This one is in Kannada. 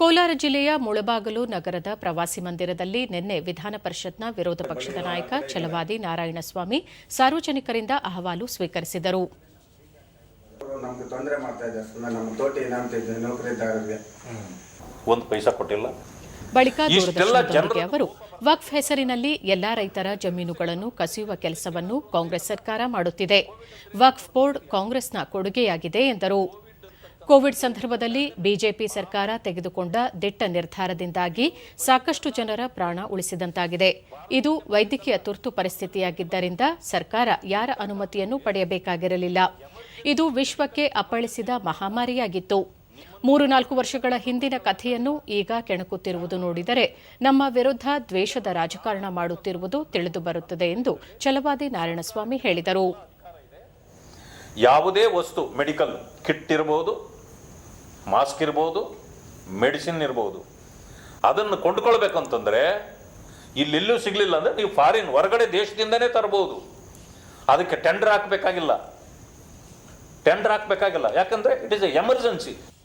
ಕೋಲಾರ ಜಿಲ್ಲೆಯ ಮುಳಬಾಗಲು ನಗರದ ಪ್ರವಾಸಿ ಮಂದಿರದಲ್ಲಿ ನಿನ್ನೆ ವಿಧಾನ ಪರಿಷತ್ನ ವಿರೋಧ ಪಕ್ಷದ ನಾಯಕ ಚಲವಾದಿ ನಾರಾಯಣಸ್ವಾಮಿ ಸಾರ್ವಜನಿಕರಿಂದ ಅಹವಾಲು ಸ್ವೀಕರಿಸಿದರು. ಅವರು ತೊಂದರೆ ಮಾಡ್ತಾ ಇದ್ದಾರೆ ನಮ್ಮ ತೋಟಿ ನಂಬ್ತಿದ್ದೆ ನೌಕರಿದಾರರಿಗೆ. ಒಂದು ಪೈಸಾ ಕೊಟ್ಟಿಲ್ಲ. ಬಳಿಕ ಇಷ್ಟೆಲ್ಲ ದೂರದರ್ಶನದೊಂದಿಗೆ ಜನರು- ಅವರು ವಕ್ಫ್ ಹೆಸರಿನಲ್ಲಿ ಎಲ್ಲಾ ರೈತರ ಜಮೀನುಗಳನ್ನು ಕಸಿಯುವ ಕೆಲಸವನ್ನು ಕಾಂಗ್ರೆಸ್ ಸರ್ಕಾರ ಮಾಡುತ್ತಿದೆ. ವಕ್ಫ್ ಬೋರ್ಡ್ ಕಾಂಗ್ರೆಸ್ನ ಕೊಡುಗೆಯಾಗಿದೆ ಎಂದರು. ಕೋವಿಡ್ ಸಂದರ್ಭದಲ್ಲಿ ಬಿಜೆಪಿ ಸರ್ಕಾರ ತೆಗೆದುಕೊಂಡ ದಿಟ್ಟ ನಿರ್ಧಾರದಿಂದಾಗಿ ಸಾಕಷ್ಟು ಜನರ ಪ್ರಾಣ ಉಳಿಸಿದಂತಾಗಿದೆ. ಇದು ವೈದ್ಯಕೀಯ ತುರ್ತು ಪರಿಸ್ಥಿತಿಯಾಗಿದ್ದರಿಂದ ಸರ್ಕಾರ ಯಾರ ಅನುಮತಿಯನ್ನು ಪಡೆಯಬೇಕಾಗಿರಲಿಲ್ಲ. ಇದು ವಿಶ್ವಕ್ಕೆ ಅಪ್ಪಳಿಸಿದ ಮಹಾಮಾರಿಯಾಗಿತ್ತು. ಮೂರು ನಾಲ್ಕು ವರ್ಷಗಳ ಹಿಂದಿನ ಕಥೆಯನ್ನು ಈಗ ಕೆಣಕುತ್ತಿರುವುದು ನೋಡಿದರೆ ನಮ್ಮ ವಿರುದ್ಧ ದ್ವೇಷದ ರಾಜಕಾರಣ ಮಾಡುತ್ತಿರುವುದು ತಿಳಿದುಬರುತ್ತದೆ ಎಂದು ಚಲವಾದಿ ನಾರಾಯಣಸ್ವಾಮಿ ಹೇಳಿದರು. ಯಾವುದೇ ವಸ್ತು, ಮೆಡಿಕಲ್ ಕಿಟ್ ಇರ್ಬೋದು ಮಾಸ್ಕ್ ಇರ್ಬೋದು ಮೆಡಿಸಿನ್ ಇರ್ಬೋದು. ಅದನ್ನು ಕೊಂಡ್ಕೊಳ್ಬೇಕಂತಂದ್ರೆ, ಇಲ್ಲೆಲ್ಲೂ ಸಿಗಲಿಲ್ಲ ಅಂದರೆ ನೀವು ಫಾರಿನ್ ಹೊರಗಡೆ ದೇಶದಿಂದನೇ ತರ್ಬೋದು. ಅದಕ್ಕೆ ಟೆಂಡರ್ ಹಾಕಬೇಕಾಗಿಲ್ಲ. ಟೆಂಡರ್ ಹಾಕಬೇಕಾಗಿಲ್ಲ. ಯಾಕಂದರೆ ಇಟ್ ಇಸ್ ಎ ಎಮರ್ಜೆನ್ಸಿ